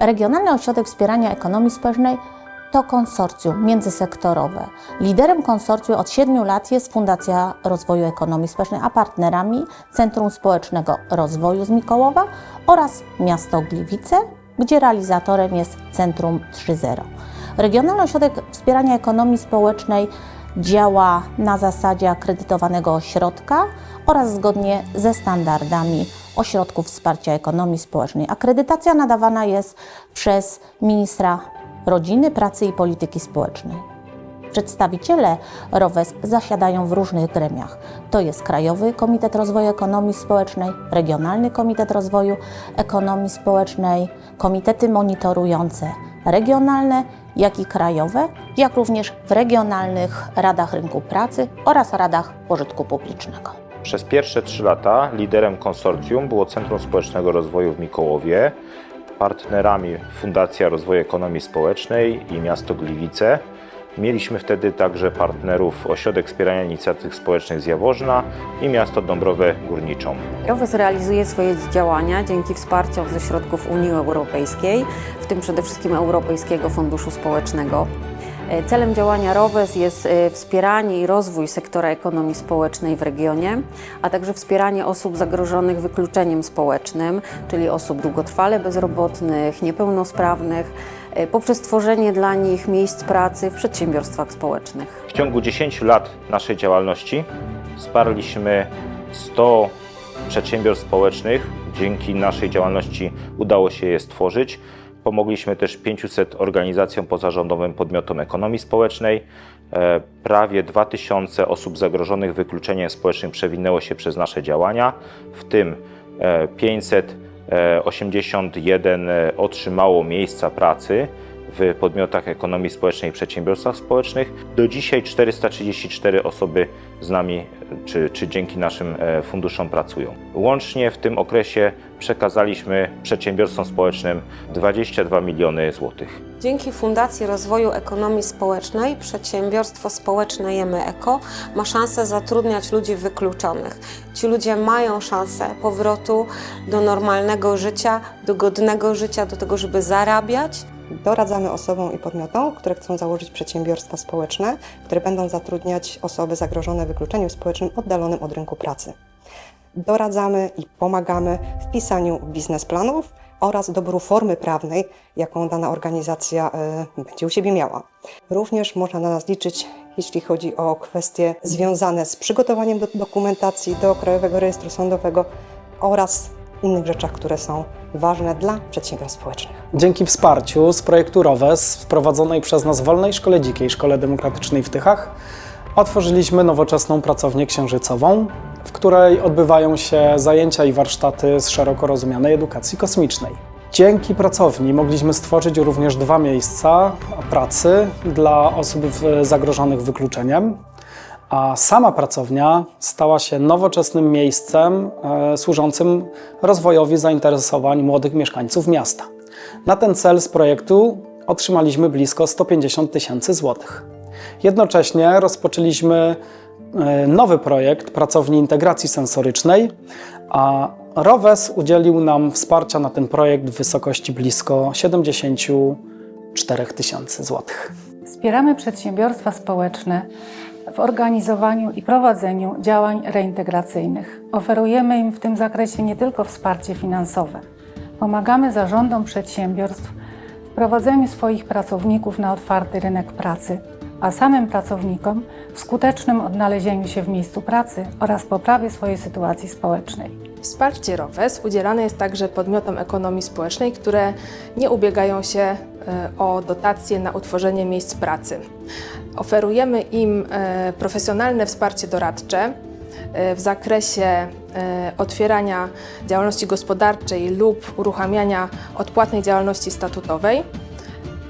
Regionalny Ośrodek Wspierania Ekonomii Społecznej to konsorcjum międzysektorowe. Liderem konsorcjum od 7 lat jest Fundacja Rozwoju Ekonomii Społecznej, a partnerami Centrum Społecznego Rozwoju z Mikołowa oraz miasto Gliwice, gdzie realizatorem jest Centrum 3.0. Regionalny Ośrodek Wspierania Ekonomii Społecznej działa na zasadzie akredytowanego ośrodka oraz zgodnie ze standardami ośrodków wsparcia ekonomii społecznej. Akredytacja nadawana jest przez ministra rodziny, pracy i polityki społecznej. Przedstawiciele ROWES zasiadają w różnych gremiach. To jest Krajowy Komitet Rozwoju Ekonomii Społecznej, Regionalny Komitet Rozwoju Ekonomii Społecznej, komitety monitorujące regionalne, jak i krajowe, jak również w regionalnych radach rynku pracy oraz radach pożytku publicznego. Przez pierwsze trzy lata liderem konsorcjum było Centrum Społecznego Rozwoju w Mikołowie, partnerami Fundacja Rozwoju Ekonomii Społecznej i miasto Gliwice. Mieliśmy wtedy także partnerów Ośrodek Wspierania Inicjatyw Społecznych z Jaworzna i miasto Dąbrowę Górniczą. ROWES realizuje swoje działania dzięki wsparciom ze środków Unii Europejskiej, w tym przede wszystkim Europejskiego Funduszu Społecznego. E, Celem działania ROWES jest e, wspieranie i rozwój sektora ekonomii społecznej w regionie, a także wspieranie osób zagrożonych wykluczeniem społecznym, czyli osób długotrwale bezrobotnych, niepełnosprawnych, E, poprzez tworzenie dla nich miejsc pracy w przedsiębiorstwach społecznych. W ciągu 10 lat naszej działalności wsparliśmy 100 przedsiębiorstw społecznych. Dzięki naszej działalności udało się je stworzyć. Pomogliśmy też 500 organizacjom pozarządowym, podmiotom ekonomii społecznej. E, prawie 2000 osób zagrożonych wykluczeniem społecznym przewinęło się przez nasze działania, w tym e, 500 E, 81 e, otrzymało miejsca pracy, w podmiotach ekonomii społecznej i przedsiębiorstwach społecznych. Do dzisiaj 434 osoby z nami czy, czy dzięki naszym e, funduszom pracują. Łącznie w tym okresie przekazaliśmy przedsiębiorstwom społecznym 22 miliony złotych. Dzięki Fundacji Rozwoju Ekonomii Społecznej przedsiębiorstwo społeczne Jemy Eko ma szansę zatrudniać ludzi wykluczonych. Ci ludzie mają szansę powrotu do normalnego życia, do godnego życia, do tego, żeby zarabiać. Doradzamy osobom i podmiotom, które chcą założyć przedsiębiorstwa społeczne, które będą zatrudniać osoby zagrożone wykluczeniem społecznym oddalonym od rynku pracy. Doradzamy i pomagamy w pisaniu biznesplanów oraz dobóru formy prawnej, jaką dana organizacja y, będzie u siebie miała. Również można na nas liczyć, jeśli chodzi o kwestie związane z przygotowaniem do dokumentacji do Krajowego Rejestru Sądowego oraz innych rzeczach, które są ważne dla przedsiębiorstw społecznych. Dzięki wsparciu z projektu ROWES wprowadzonej przez nas Wolnej Szkole Dzikiej, Szkole Demokratycznej w Tychach, otworzyliśmy nowoczesną pracownię księżycową, w której odbywają się zajęcia i warsztaty z szeroko rozumianej edukacji kosmicznej. Dzięki pracowni mogliśmy stworzyć również dwa miejsca pracy dla osób zagrożonych wykluczeniem, a sama pracownia stała się nowoczesnym miejscem e, służącym rozwojowi zainteresowań młodych mieszkańców miasta. Na ten cel z projektu otrzymaliśmy blisko 150 tysięcy złotych. Jednocześnie rozpoczęliśmy e, nowy projekt pracowni integracji sensorycznej, a ROWES udzielił nam wsparcia na ten projekt w wysokości blisko 74 tysięcy złotych. Wspieramy przedsiębiorstwa społeczne w organizowaniu i prowadzeniu działań reintegracyjnych. Oferujemy im w tym zakresie nie tylko wsparcie finansowe. Pomagamy zarządom przedsiębiorstw w prowadzeniu swoich pracowników na otwarty rynek pracy, a samym pracownikom w skutecznym odnalezieniu się w miejscu pracy oraz poprawie swojej sytuacji społecznej. Wsparcie ROWES udzielane jest także podmiotom ekonomii społecznej, które nie ubiegają się o dotacje na utworzenie miejsc pracy. Oferujemy im e, profesjonalne wsparcie doradcze e, w zakresie e, otwierania działalności gospodarczej lub uruchamiania odpłatnej działalności statutowej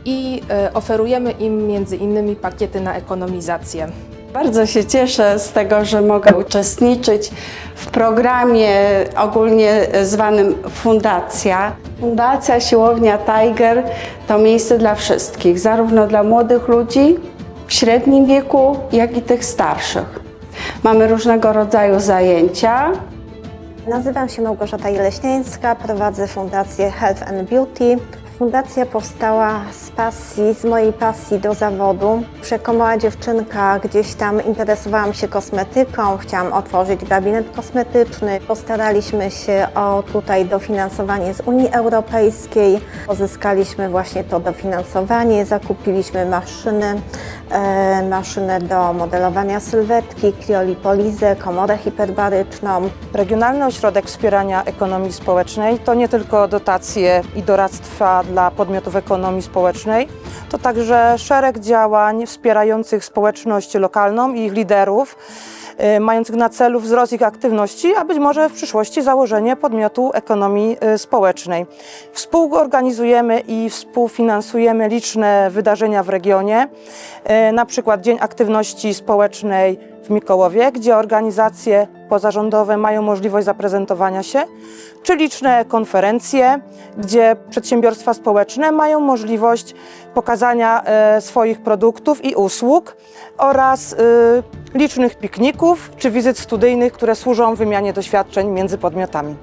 i e, oferujemy im między innymi pakiety na ekonomizację. Bardzo się cieszę z tego, że mogę uczestniczyć w programie ogólnie zwanym Fundacja. Fundacja Siłownia Tiger to miejsce dla wszystkich, zarówno dla młodych ludzi w średnim wieku, jak i tych starszych. Mamy różnego rodzaju zajęcia, Nazywam się Małgorzata Jeleśnieńska, prowadzę Fundację Health and Beauty. Fundacja powstała z pasji, z mojej pasji do zawodu. Jako mała dziewczynka gdzieś tam interesowałam się kosmetyką, chciałam otworzyć gabinet kosmetyczny. Postaraliśmy się o tutaj dofinansowanie z Unii Europejskiej. Pozyskaliśmy właśnie to dofinansowanie, zakupiliśmy maszyny, e, maszynę do modelowania sylwetki, kriolipolizę, komorę hiperbaryczną. Regionalny Ośrodek Wspierania Ekonomii Społecznej to nie tylko dotacje i doradztwa dla podmiotów ekonomii społecznej, to także szereg działań wspierających społeczność lokalną i ich liderów, mających na celu wzrost ich aktywności, a być może w przyszłości założenie podmiotu ekonomii y, społecznej. Współorganizujemy i współfinansujemy liczne wydarzenia w regionie, y, na przykład Dzień Aktywności Społecznej w Mikołowie, gdzie organizacje pozarządowe mają możliwość zaprezentowania się, czy liczne konferencje, gdzie przedsiębiorstwa społeczne mają możliwość pokazania swoich produktów i usług oraz licznych pikników czy wizyt studyjnych, które służą wymianie doświadczeń między podmiotami.